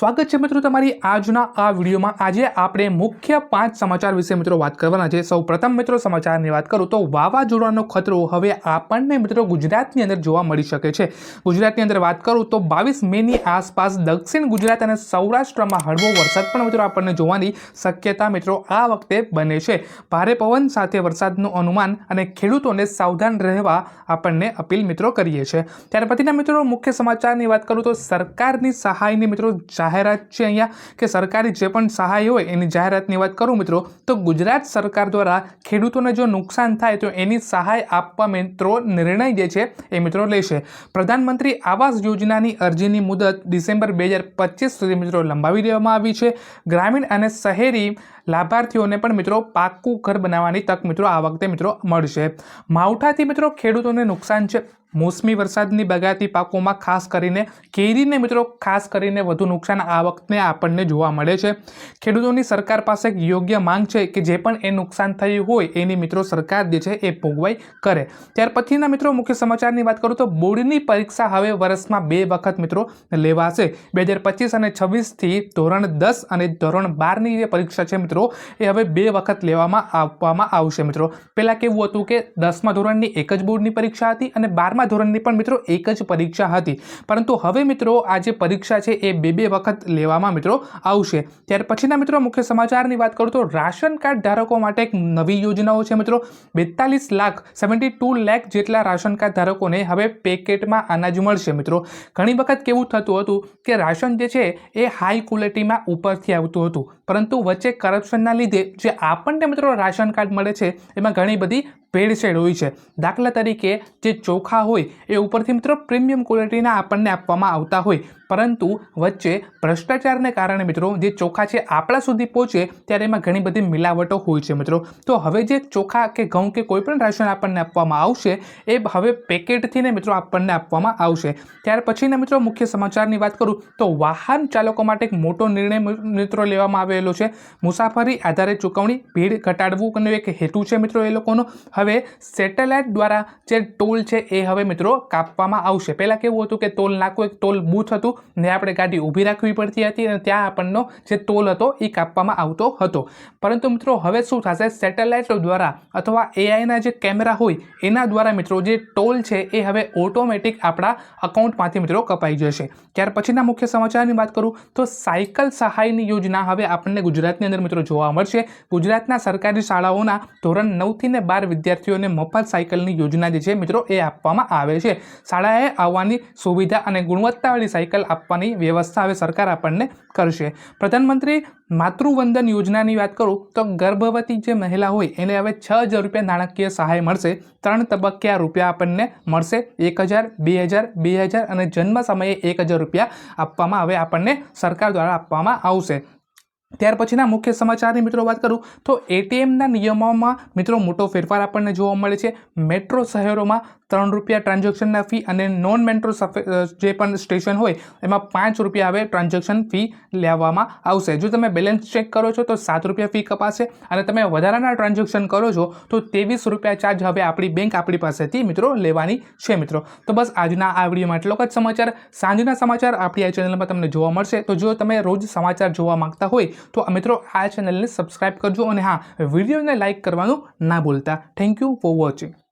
સ્વાગત છે મિત્રો તમારી આજના આ વિડીયોમાં. આજે આપણે મુખ્ય પાંચ સમાચાર વિશે મિત્રો વાત કરવાના છે. સૌ પ્રથમ મિત્રો સમાચારની વાત કરું તો વાવાઝોડાનો ખતરો હવે આપણને મિત્રો ગુજરાતની અંદર જોવા મળી શકે છે. ગુજરાતની અંદર વાત કરું તો બાવીસ મેની આસપાસ દક્ષિણ ગુજરાત અને સૌરાષ્ટ્રમાં હળવો વરસાદ પણ મિત્રો આપણને જોવાની શક્યતા મિત્રો આ વખતે બને છે. ભારે પવન સાથે વરસાદનું અનુમાન અને ખેડૂતોને સાવધાન રહેવા આપણને અપીલ મિત્રો કરીએ છીએ ત્યાર પછીના મિત્રો મુખ્ય સમાચારની વાત કરું તો સરકારની સહાયની મિત્રો જાહેરાત છે અહીંયા કે સરકારી જે પણ સહાય હોય એની જાહેરાતની વાત કરું મિત્રો, તો ગુજરાત સરકાર દ્વારા ખેડૂતોને જો નુકસાન થાય તો એની સહાય આપવા મિત્રો નિર્ણય જે છે એ મિત્રો લેશે. પ્રધાનમંત્રી આવાસ યોજનાની અરજીની મુદત ડિસેમ્બર બે હજાર પચીસ સુધી મિત્રો લંબાવી દેવામાં આવી છે. ગ્રામીણ અને શહેરી લાભાર્થીઓને પણ મિત્રો પાક્કું ઘર બનાવવાની તક મિત્રો આ વખતે મિત્રો મળશે. માવઠાથી મિત્રો ખેડૂતોને નુકસાન છે મોસમી વરસાદની બગાતી પાકોમાં ખાસ કરીને કેરીને મિત્રો ખાસ કરીને વધુ નુકસાન આ વખતે આપણને જોવા મળે છે. ખેડૂતોની સરકાર પાસે એક યોગ્ય માંગ છે કે જે પણ એ નુકસાન થયું હોય એની મિત્રો સરકાર જે છે એ ભોગવાઈ કરે. ત્યાર પછીના મિત્રો મુખ્ય સમાચારની વાત કરું તો બોર્ડની પરીક્ષા હવે વર્ષમાં બે વખત મિત્રો લેવાશે. બે હજાર પચીસ અને છવ્વીસથી ધોરણ દસ અને ધોરણ બારની જે પરીક્ષા છે મિત્રો એ હવે બે વખત લેવામાં આપવામાં આવશે મિત્રો. પહેલાં કેવું હતું કે દસમા ધોરણની એક જ બોર્ડની પરીક્ષા હતી અને બારમા ધોરણની પણ મિત્રો એક જ પરીક્ષા હતી. પરંતુ હવે મિત્રો આ જે પરીક્ષા છે એ બે બે વખત લેવામાં મિત્રો આવશે. ત્યાર પછીના મિત્રો મુખ્ય સમાચારની વાત કરું તો રાશન કાર્ડ ધારકો માટે એક નવી યોજનાઓ છે મિત્રો. બેતાલીસ લાખ સેવન્ટી ટુ લેખ જેટલા રાશન કાર્ડ ધારકોને હવે પેકેટમાં અનાજ મળશે મિત્રો. ઘણી વખત કેવું થતું હતું કે રાશન જે છે એ હાઈ ક્વોલિટીમાં ઉપરથી આવતું હતું. પરંતુ વચ્ચે કરપ્શનના લીધે જે આપણને મિત્રો રાશન કાર્ડ મળે છે, એમાં ઘણી બધી ભેળસેળ હોય છે. દાખલા તરીકે જે ચોખા હોય એ ઉપરથી મિત્રો પ્રીમિયમ ક્વોલિટીના આપણને આપવામાં આવતા હોય. પરંતુ વચ્ચે ભ્રષ્ટાચારને કારણે મિત્રો, જે ચોખા છે આપણા સુધી પહોંચે, ત્યારે એમાં ઘણી બધી મિલાવટો હોય છે મિત્રો. તો હવે જે ચોખા કે ઘઉં કે કોઈ પણ રાશન આપણને આપવામાં આવશે, એ હવે પેકેટથી ને મિત્રો આપણને આપવામાં આવશે. ત્યાર પછીના મિત્રો મુખ્ય સમાચારની વાત કરું, તો વાહન ચાલકો માટે એક મોટો નિર્ણય મિત્રો લેવામાં આવેલો છે. મુસાફરી આધારે ચૂકવણી, ભીડ ઘટાડવું એક હેતુ છે મિત્રો એ લોકોનો. હવે સેટેલાઇટ દ્વારા જે ટોલ છે એ હવે મિત્રો કાપવામાં આવશે. પહેલાં કેવું હતું કે ટોલ નાખવું એક ટોલ બૂથ હતું ને આપણે ગાડી ઊભી રાખવી પડતી હતી અને ત્યાં આપણનો જે ટોલ હતો એ કાપવામાં આવતો હતો. પરંતુ મિત્રો, હવે શું થશે? સેટેલાઇટ દ્વારા અથવા એઆઈના જે કેમેરા હોય, એના દ્વારા મિત્રો જે ટોલ છે એ હવે ઓટોમેટિક આપણા અકાઉન્ટમાંથી મિત્રો કપાઈ જશે. ત્યાર પછીના મુખ્ય સમાચારની વાત કરું તો સાયકલ સહાયની યોજના હવે આપણને ગુજરાતની અંદર મિત્રો જોવા મળશે. ગુજરાતના સરકારી શાળાઓના ધોરણ નવથી ને બાર વિદ્યાર્થીઓને મફત સાયકલની યોજના જે છે મિત્રો એ આપવામાં આવે છે. શાળાએ આવવાની સુવિધા અને ગુણવત્તાવાળી સાયકલ આપવાની વ્યવસ્થા હવે સરકાર આપણને કરશે. પ્રધાનમંત્રી માતૃવંદન યોજનાની વાત કરું તો ગર્ભવતી જે મહિલા હોય એને હવે છ હજાર રૂપિયા નાણાકીય સહાય મળશે. ત્રણ તબક્કે રૂપિયા આપણને મળશે. એક હજાર, બે હજાર બે હજાર અને જન્મ સમયે એક હજાર રૂપિયા આપવામાં હવે આપણને સરકાર દ્વારા આપવામાં આવશે. ત્યાર પછીના મુખ્ય સમાચારની મિત્રો વાત કરું તો એટીએમના નિયમોમાં મિત્રો મોટો ફેરફાર આપણને જોવા મળે છે. મેટ્રો શહેરોમાં ત્રણ રૂપિયા ટ્રાન્ઝેક્શનના ફી અને નોન મેટ્રો જે પણ સ્ટેશન હોય, એમાં પાંચ રૂપિયા હવે ટ્રાન્ઝેક્શન ફી લેવામાં આવશે. જો તમે બેલેન્સ ચેક કરો છો, તો સાત રૂપિયા ફી કપાશે અને તમે વધારાના ટ્રાન્ઝેક્શન કરો છો, તો ત્રેવીસ રૂપિયા ચાર્જ હવે આપણી બેંક આપણી પાસેથી, મિત્રો, લેવાની છે, મિત્રો. તો બસ આજના આ વિડીયોમાં એટલો જ સમાચાર. સાંજના સમાચાર આપણી આ ચેનલમાં તમને જોવા મળશે. તો જો તમે રોજ સમાચાર જોવા માંગતા હોય, તો મિત્રો, આ ચેનલને સબસ્ક્રાઈબ કરજો અને હા, વિડીયોને લાઇક કરવાનું ના ભૂલતા. Thank you for watching